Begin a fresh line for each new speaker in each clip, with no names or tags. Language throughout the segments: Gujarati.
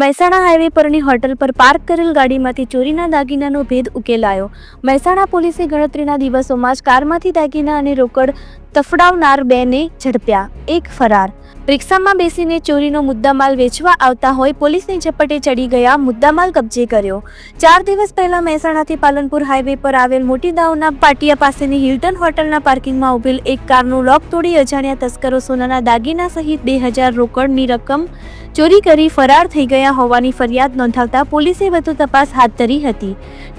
મહેસાણા હાઈવે પરની હોટલ પર પાર્ક કરેલ ગાડીમાંથી ચોરીના દાગીનાનો ભેદ ઉકેલાયો. મહેસાણા પોલીસે ગણતરીના દિવસોમાં જ કારમાંથી દાગીના અને રોકડ તફડાવનાર બેને ઝડપ્યા. એક ફરાર. રિક્ષામાં બેસીને ચોરીનો મુદ્દામાલ વેચવા આવતા હોય પોલીસની ઝપટે ચડી ગયા, મુદ્દામાલ કબજે કર્યો. ચાર દિવસ પહેલા મહેસાણાથી પાલનપુર હાઈવે પર આવેલ મોટી દાવના પાટિયા પાસેની હિલ્ટન હોટલના પાર્કિંગમાં ઉભેલ એક કારનું લોક તોડી અજાણ્યા તસ્કરો સોનાના દાગીના સહિત બે હજાર રોકડની રકમ ચોરી કરી ફરાર થઈ ગયા હોવાની ફરિયાદ નોંધાવતા પોલીસે વધુ તપાસ હાથ ધરી હતી.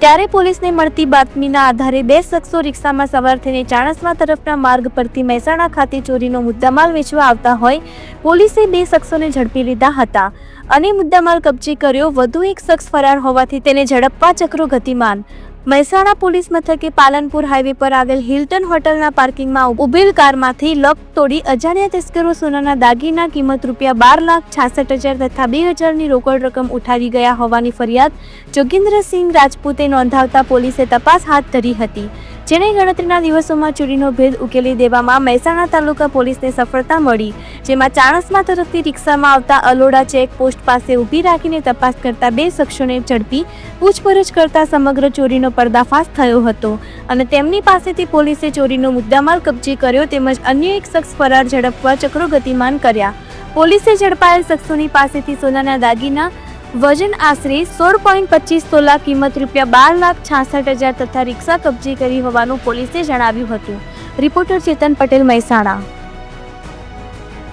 ત્યારે પોલીસને મળતી બાતમીના આધારે બે શખ્સો રિક્ષામાં સવાર થઈને ચાણસ્મા તરફના માર્ગ પરથી મહેસાણા ખાતે ચોરીનો મુદ્દામાલ વેચવા આવતા હોય, પોલીસે બે શખ્સોને ઝડપી લીધા હતા. અને મુદ્દામાલ કબજે કર્યો, વધુ એક શખ્સ ફરાર હોવાથી તેને ઝડપવા ચક્રો ગતિમાન. મહેસાણા પોલીસ મથકે પાલનપુર હાઈવે પર આવેલ હિલ્ટન હોટલના પાર્કિંગમાં ઉભેલ કારમાંથી લક તોડી અજાણ્યા તસ્કરો સોનાના દાગીના કિંમત રૂપિયા બાર લાખ છાસઠ હજાર તથા બે હજારની રોકડ રકમ ઉઠાવી ગયા હોવાની ફરિયાદ જોગિન્દ્રસિંહ રાજપૂતે નોંધાવતા પોલીસે તપાસ હાથ ધરી હતી. જેને ગણતરીના દિવસોમાં ચોરીનો ભેદ ઉકેલી દેવામાં મહેસાણા તાલુકા પોલીસને સફળતા મળી, જેમાં ચાણસમાં તરફથી રિક્ષામાં આવતા અલોડા ચેક પોસ્ટ પાસે ઊભી રાખીને તપાસ કરતા બે શખ્સોને ઝડપી પૂછપરછ કરતા સમગ્ર ચોરીનો પર્દાફાશ થયો હતો અને તેમની પાસેથી પોલીસે ચોરીનો મુદ્દામાલ કબજે કર્યો તેમજ અન્ય એક શખ્સ ફરાર ઝડપવા ચક્રો ગતિમાન કર્યા. પોલીસે ઝડપાયેલ શખ્સોની પાસેથી સોનાના દાગીના વજન આશરે સોળ પોઈન્ટ પચીસ તોલા કિંમત રૂપિયા બાર લાખ છાસઠ હજાર તથા રિક્ષા કબજે કરી હોવાનું પોલીસે જણાવ્યું હતું. રિપોર્ટર ચેતન પટેલ મહેસાણા.